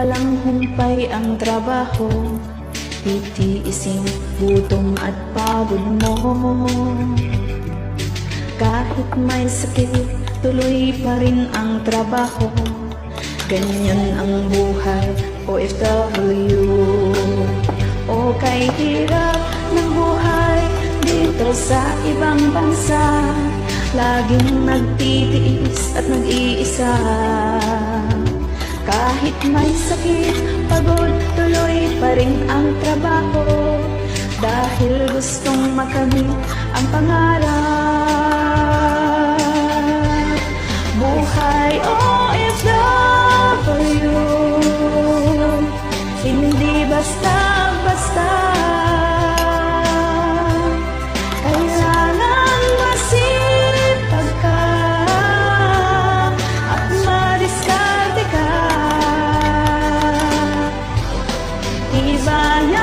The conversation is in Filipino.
walang humpay ang trabaho. Titiisin gutom at pagod mo. Kahit may sakit, tuloy pa rin ang trabaho. Ganyan ang buhay, OFW O kay hirap ng buhay dito sa ibang bansa. Laging nagtitiis at nag-iisa Kahit may sakit, pagod, tuloy pa rin ang trabaho. Dahil gustong makamit ang pangarap. Buhay OFW Hindi basta Bye.